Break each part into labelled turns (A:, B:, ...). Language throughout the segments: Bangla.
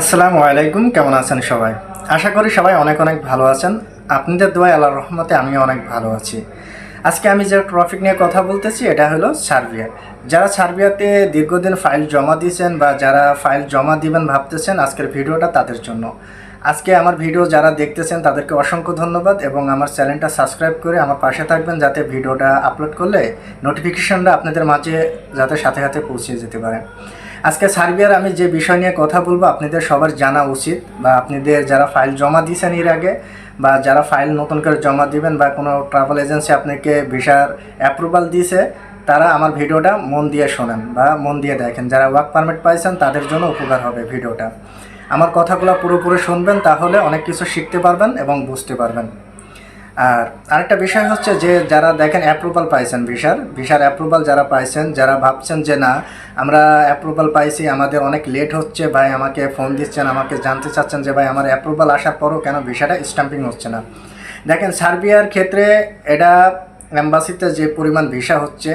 A: আসসালামু আলাইকুম, কেমন আছেন সবাই? আশা করি সবাই অনেক অনেক ভালো আছেন। আপনাদের দোয়া আল্লাহর রহমতে আমি অনেক ভালো আছি। আজকে আমি যে ট্রফিক নিয়ে কথা বলতেছি, এটা হলো সার্বিয়া। যারা সার্বিয়াতে দীর্ঘদিন ফাইল জমা দিয়েছেন বা যারা ফাইল জমা দিবেন ভাবতেছেন আজকের ভিডিওটা তাদের জন্য। আজকে আমার ভিডিও যারা দেখতেছেন, তাদেরকে অসংখ্য ধন্যবাদ এবং আমার চ্যানেলটা সাবস্ক্রাইব করে আমার পাশে থাকবেন যাতে ভিডিওটা আপলোড করলে নোটিফিকেশনটা আপনাদের মাঝে যাতে সাথে সাথে পৌঁছে যেতে পারে। আজকে সার্বিয়ার আমি যে বিষয় নিয়ে কথা বলব আপনাদের সবার জানা উচিত বা আপনাদের যারা ফাইল জমা দিয়েছেন এর আগে বা যারা ফাইল নতুন করে জমা দিবেন বা কোনো ট্রাভেল এজেন্সি আপনাকে ভিসার অ্যাপ্রুভাল দিয়েছে, তারা আমার ভিডিওটা মন দিয়ে শোনেন বা মন দিয়ে দেখেন। যারা ওয়ার্ক পারমিট পাইছেন, তাদের জন্য উপকার হবে ভিডিওটা। আমার কথাগুলো পুরোপুরি শুনবেন, তাহলে অনেক কিছু শিখতে পারবেন এবং বুঝতে পারবেন। আর আরেকটা বিষয় হচ্ছে যে যারা দেখেন অ্যাপ্রুভাল পাইছেন ভিসার ভিসার অ্যাপ্রুভাল যারা পাইছেন, যারা ভাবছেন যে না, আমরা অ্যাপ্রুভাল পাইছি, আমাদের অনেক লেট হচ্ছে, ভাই আমাকে ফোন দিচ্ছেন, আমাকে জানতে চাচ্ছেন যে ভাই আমার অ্যাপ্রুভাল আসার পরও কেন ভিসাটা স্ট্যাম্পিং হচ্ছে না। দেখেন সার্বিয়ার ক্ষেত্রে এটা অ্যাম্বাসিতে যে পরিমাণ ভিসা হচ্ছে,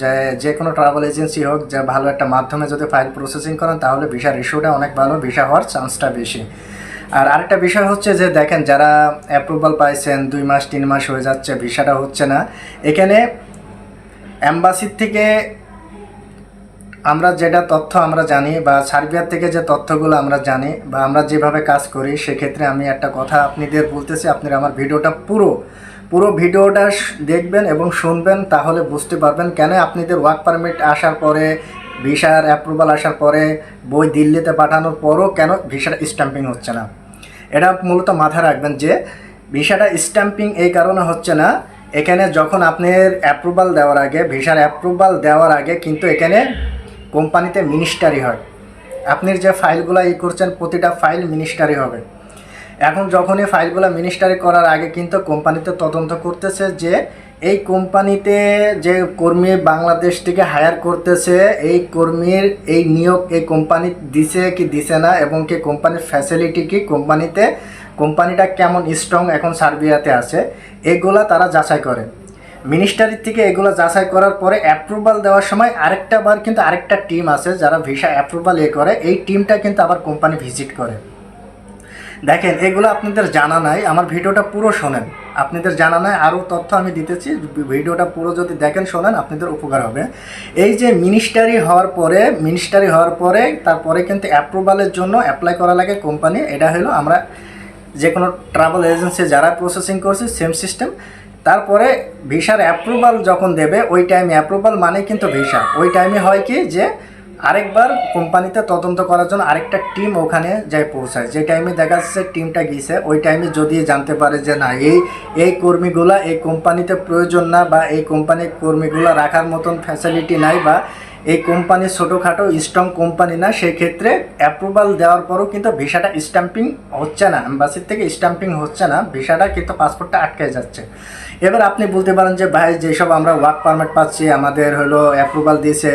A: যে যে কোনো ট্রাভেল এজেন্সি হোক, যা ভালো একটা মাধ্যমে যদি ফাইল প্রসেসিং করেন, তাহলে ভিসার ইস্যুটা অনেক ভালো, ভিসা হওয়ার চান্সটা বেশি। আর আরেকটা বিষয় হচ্ছে যে, দেখেন, যারা অ্যাপ্রুভাল পাইছেন, দুই মাস, তিন মাস হয়ে যাচ্ছে, ভিসাটা হচ্ছে না। এখানে অ্যাম্বাসির থেকে আমরা যেটা তথ্য আমরা জানি বা সার্বিয়ার থেকে যে তথ্যগুলো আমরা জানি বা আমরা যেভাবে কাজ করি, সেক্ষেত্রে আমি একটা কথা আপনাদের বলতেছি। আপনারা আমার ভিডিওটা পুরো পুরো ভিডিওটা দেখবেন এবং শুনবেন, তাহলে বুঝতে পারবেন কেন আপনাদের ওয়ার্ক পারমিট আসার পরে, ভিসার অ্যাপ্রুভাল আসার পরে বই দিল্লিতে পাঠানোর পরও কেন ভিসার স্ট্যাম্পিং হচ্ছে না। এটা মূলত মাথায় রাখবেন যে ভিসাটা স্ট্যাম্পিং এই কারণে হচ্ছে না। এখানে যখন আপনার অ্যাপ্রুভাল দেওয়ার আগে, ভিসার অ্যাপ্রুভাল দেওয়ার আগে কিন্তু এখানে কোম্পানিতে মিনিস্টারি হয়। আপনি যে ফাইলগুলো ই করছেন, প্রতিটা ফাইল মিনিস্টারি হবে। এখন যখনই ফাইলগুলো মিনিস্টারি করার আগে কিন্তু কোম্পানিতে তদন্ত করতেছে যে এই কোম্পানিতে যে কর্মী বাংলাদেশ থেকে হায়ার করতেছে, এই কর্মীর এই নিয়োগ এই কোম্পানি দিছে কি দিছে না এবং কি কোম্পানির ফ্যাসিলিটি কি কোম্পানিতে, কোম্পানিটা কেমন স্ট্রং এখন সার্বিয়াতে আছে, এগুলা তারা যাচাই করে। মিনিস্টারির থেকে এগুলো যাচাই করার পরে অ্যাপ্রুভাল দেওয়ার সময় আরেকটা বার কিন্তু আরেকটা টিম আছে যারা ভিসা অ্যাপ্রুভাল এ করে, এই টিমটা কিন্তু আবার কোম্পানি ভিজিট করে। দেখেন, এগুলো আপনাদের জানা নাই, আমার ভিডিওটা পুরো শোনেন। আপনাদের জানা নাই, আরও তথ্য আমি দিতেছি। ভিডিওটা পুরো যদি দেখেন, শোনেন, আপনাদের উপকার হবে। এই যে মিনিস্টারি হওয়ার পরে মিনিস্টারি হওয়ার পরে, তারপরে কিন্তু অ্যাপ্রুভালের জন্য অ্যাপ্লাই করা লাগে কোম্পানি এটা হলো আমরা যে কোনো ট্রাভেল এজেন্সি যারা প্রসেসিং করছে সেম সিস্টেম তারপরে ভিসার অ্যাপ্রুভাল যখন দেবে, ওই টাইমে অ্যাপ্রুভাল মানে কিন্তু ভিসা। ওই টাইমে হয় কি যে আরেকবার কোম্পানিতে তদন্ত করার জন্য আরেকটা টিম ওখানে যায় পৌঁছায়। যে টাইমে দেখা যাচ্ছে টিমটা গিয়েছে ওই টাইমে যদি জানতে পারে যে না, এই এই কর্মীগুলা এই কোম্পানিতে প্রয়োজন না বা এই কোম্পানির কর্মীগুলা রাখার মতন ফ্যাসিলিটি নাই বা এই কোম্পানি ছোটোখাটো স্ট্রং কোম্পানি না সেই ক্ষেত্রে অ্যাপ্রুভাল দেওয়ার পরও কিন্তু ভিসাটা স্ট্যাম্পিং হচ্ছে না অ্যাম্বাসির থেকে স্ট্যাম্পিং হচ্ছে না, ভিসাটা কিন্তু পাসপোর্টটা আটকে যাচ্ছে। এবার আপনি বলতে পারেন যে, ভাই, যেসব আমরা ওয়ার্ক পারমিট পাচ্ছি, আমাদের হলো অ্যাপ্রুভাল দিয়েছে।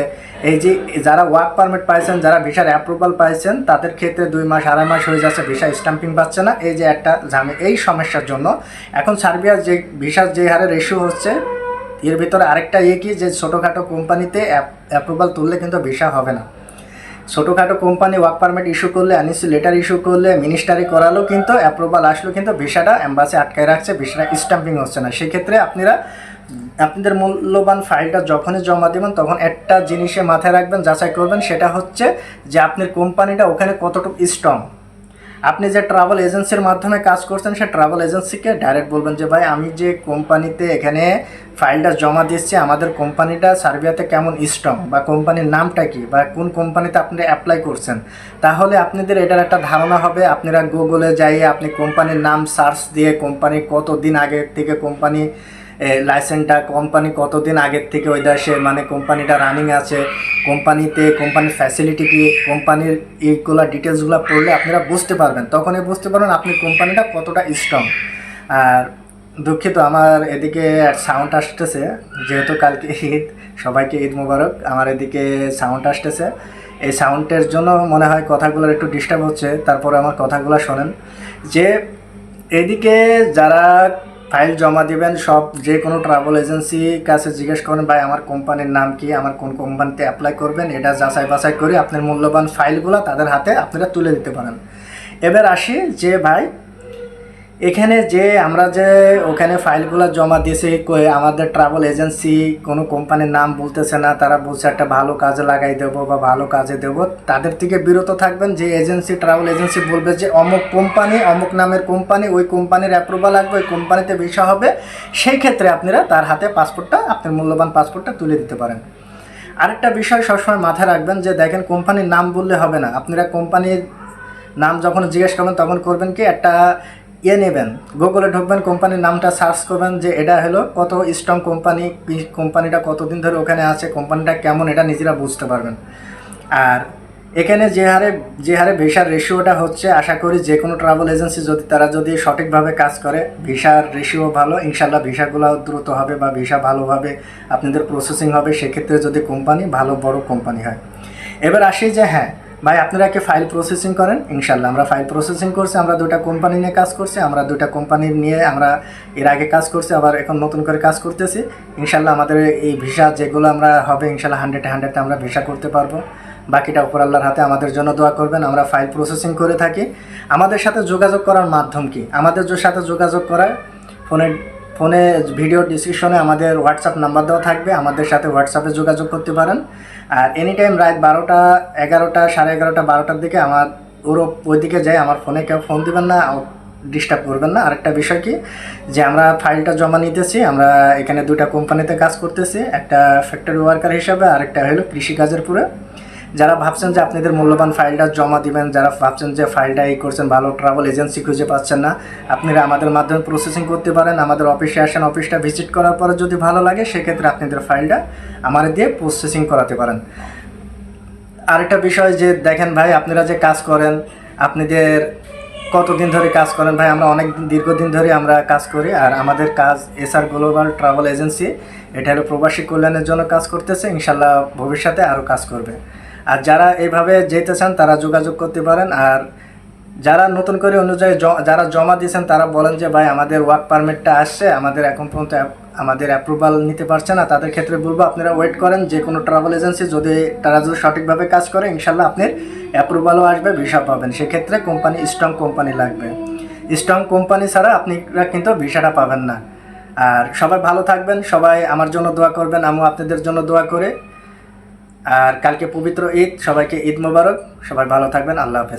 A: এই যে, যারা ওয়ার্ক পারমিট পাইছেন, যারা ভিসার অ্যাপ্রুভাল পাইছেন, তাদের ক্ষেত্রে দুই মাস, আড়াই মাস হয়ে যাচ্ছে, ভিসা স্ট্যাম্পিং পাচ্ছে না। এই যে একটা ঝামে, এই সমস্যার জন্য। এখন সার্বিয়ার যে, ভিসার যে হারে রেশিও হচ্ছে এর ভিতরে আরেকটা ইয়ে কি যে ছোটোখাটো কোম্পানিতে অ্যাপ্রুভাল তুললে কিন্তু ভিসা হবে না। ছোটোখাটো কোম্পানি ওয়ার্ক পারমিট ইস্যু করলে অ্যানিসি লেটার ইস্যু করলে মিনিস্টারি করালেও কিন্তু অ্যাপ্রুভাল আসলেও কিন্তু ভিসাটা অ্যাম্বাসি আটকায় রাখছে ভিসাটা স্ট্যাম্পিং হচ্ছে না। সেক্ষেত্রে আপনারা, আপনাদের মূল্যবান ফাইলটা যখনই জমা দেবেন, তখন একটা জিনিসে মাথায় রাখবেন, যাচাই করবেন, সেটা হচ্ছে যে আপনার কোম্পানিটা ওখানে কতটুকু স্ট্রং আপনি যে ট্রাভেল এজেন্সির মাধ্যমে কাজ করছেন, সে ট্রাভেল এজেন্সিকে ডাইরেক্ট বলবেন যে, ভাই, আমি যে কোম্পানিতে এখানে ফাইলটা জমা দিচ্ছি আমাদের কোম্পানিটা সার্বিয়াতে কেমন স্ট্রং বা কোম্পানির নামটা কি বা কোন কোম্পানিতে আপনি অ্যাপ্লাই করছেন? তাহলে আপনাদের এটার একটা ধারণা হবে। আপনারা গুগলে যাইয়ে আপনি কোম্পানির নাম সার্চ দিয়ে কোম্পানি কতদিন আগে থেকে কোম্পানি লাইসেন্সটা কোম্পানি কতদিন আগের থেকে ওই দেশে মানে কোম্পানিটা রানিং আছে কোম্পানিতে, কোম্পানির ফ্যাসিলিটি কি কোম্পানির এইগুলো ডিটেলসগুলো পড়লে আপনারা বুঝতে পারবেন। তখনই বুঝতে পারবেন আপনি কোম্পানিটা কতটা স্ট্রং আর দুঃখিত, আমার এদিকে সাউন্ড আসতেছে। যেহেতু কালকে ঈদ, সবাইকে ঈদ মোবারক। আমার এদিকে সাউন্ড আসতেছে। এই সাউন্ডের জন্য মনে হয় কথাগুলোর একটু ডিস্টার্ব হচ্ছে। তারপরে আমার কথাগুলো শোনেন। যে এদিকে যারা ফাইল জমা দিবেন, সব যে কোনো ট্রাভেল এজেন্সি কাছে জিজ্ঞেস করেন ভাই, আমার কোম্পানির নাম কি? আমার কোন কোম্পানিতে অ্যাপ্লাই করবেন? এটা যাচাই বাছাই করে আপনার মূল্যবান ফাইলগুলো তাদের হাতে আপনারা তুলে দিতে পারেন। এবার আসি যে, ভাই এখানে যে আমরা যে ওখানে ফাইলগুলো জমা দিয়েছি আমাদের ট্রাভেল এজেন্সি কোনো কোম্পানির নাম বলতেছে না, তারা বলছে একটা ভালো কাজে লাগাই দেবো বা ভালো কাজে দেবো। তাদের থেকে বিরত থাকবেন যে এজেন্সি ট্রাভেল এজেন্সি বলবে যে অমুক কোম্পানি অমুক নামের কোম্পানি ওই কোম্পানির অ্যাপ্রুভাল লাগবে, ওই কোম্পানিতে ভিসা হবে। সেই ক্ষেত্রে আপনারা তার হাতে পাসপোর্টটা আপনার মূল্যবান পাসপোর্টটা তুলে দিতে পারেন। আরেকটা বিষয় সবসময় মাথায় রাখবেন যে দেখেন কোম্পানির নাম বললে হবে না। আপনারা কোম্পানির নাম যখন জিজ্ঞেস করবেন, তখন করবেন কি একটা ইয়ে নেবেন। গুগলে ঢুকবেন কোম্পানির নামটা সার্চ করবেন যে এটা হলো কত স্ট্রং কোম্পানি কোম্পানিটা কতদিন ধরে ওখানে আছে কোম্পানিটা কেমন এটা নিজেরা বুঝতে পারবেন। আর এখানে যে হারে যে হারে ভিসার রেশিওটা হচ্ছে, আশা করি যে কোনো ট্রাভেল এজেন্সি যদি, তারা যদি সঠিকভাবে কাজ করে ভিসার রেশিও ভালো ইনশাল্লাহ ভিসাগুলো দ্রুত হবে বা ভিসা ভালোভাবে আপনাদের প্রসেসিং হবে, সেক্ষেত্রে যদি কোম্পানি ভালো বড় কোম্পানি হয়। এবার আসি যে হ্যাঁ ভাই, আপনারা কি ফাইল প্রসেসিং করেন, ইনশাল্লাহ। আমরা ফাইল প্রসেসিং করছি, আমরা দুটা কোম্পানি নিয়ে কাজ করছি, আমরা দুটা কোম্পানি নিয়ে আমরা এর আগে কাজ করছি, আবার এখন নতুন করে কাজ করতেছি। ইনশাল্লাহ আমাদের এই ভিসা যেগুলো আমরা হবে, ইনশাল্লাহ হান্ড্রেড হান্ড্রেডে আমরা ভিসা করতে পারব। বাকিটা উপর আল্লাহর হাতে আমাদের জন্য দোয়া করবেন, আমরা ফাইল প্রসেসিং করে থাকি। আমাদের সাথে যোগাযোগ করার মাধ্যম কি? আমাদের সাথে যোগাযোগ করার ফোনে ফোনে ভিডিও ডিসক্রিপশনে আমাদের হোয়াটসঅ্যাপ নাম্বার দেওয়া থাকবে, আমাদের সাথে হোয়াটসঅ্যাপে যোগাযোগ করতে পারেন। আর এনি টাইম রাত বারোটা, এগারোটা, সাড়ে এগারোটা, বারোটার দিকে আমার ওরও ওই দিকে যাই, আমার ফোনে কেউ ফোন দিবেন না ডিস্টার্ব করবেন না। আরেকটা বিষয় কি? যে আমরা ফাইলটা জমা নিতেছি, আমরা এখানে দুটা কোম্পানিতে কাজ করতেছি, একটা ফ্যাক্টরি ওয়ার্কার হিসাবে আরেকটা হলো কৃষিকাজের পুরো। যারা ভাবছেন যে আপনাদের মূল্যবান ফাইলটা জমা দিবেন, যারা ভাবছেন যে ফাইলটা এই করছেন, ভালো ট্রাভেল এজেন্সি খুঁজে পাচ্ছেন না, আপনারা আমাদের মাধ্যমে প্রসেসিং করতে পারেন। আমাদের অফিসে আসেন অফিসটা ভিজিট করার পরে যদি ভালো লাগে, সেক্ষেত্রে আপনাদের ফাইলটা আমাদের দিয়ে প্রসেসিং করাতে পারেন। আরেকটা বিষয় যে, দেখেন ভাই, আপনারা যে কাজ করেন, আপনাদের কতদিন ধরে কাজ করেন ভাই, আমরা অনেক দিন- দীর্ঘদিন ধরে আমরা কাজ করি, আর আমাদের কাজ এসআর গ্লোবাল ট্রাভেল এজেন্সি এটা হলো প্রবাসী কল্যাণের জন্য কাজ করতেছে, ইনশাল্লাহ ভবিষ্যতে আরও কাজ করবে। আর যারা এইভাবে যেতে চান তারা যোগাযোগ করতে পারেন। আর যারা নতুন করে অনুযায়ী যারা জমা দিয়েছেন, তারা বলেন যে, ভাই, আমাদের ওয়ার্ক পারমিটটা আসছে। আমাদের এখন পর্যন্ত আমাদের অ্যাপ্রুভাল নিতে পারছে না। তাদের ক্ষেত্রে বলব, আপনারা ওয়েট করেন। যে কোনো ট্রাভেল এজেন্সি যদি, তারা যদি সঠিকভাবে কাজ করে ইনশাল্লাহ আপনার অ্যাপ্রুভালও আসবে ভিসা পাবেন। সেক্ষেত্রে কোম্পানি স্ট্রং কোম্পানি লাগবে। স্ট্রং কোম্পানি ছাড়া আপনারা কিন্তু ভিসাটা পাবেন না। আর সবাই ভালো থাকবেন। সবাই আমার জন্য দোয়া করবেন। আমিও আপনাদের জন্য দোয়া করে। আর কালকে পবিত্র ঈদ। সবাইকে ঈদ মোবারক। সবাই ভালো থাকবেন। আল্লাহ হাফেজ।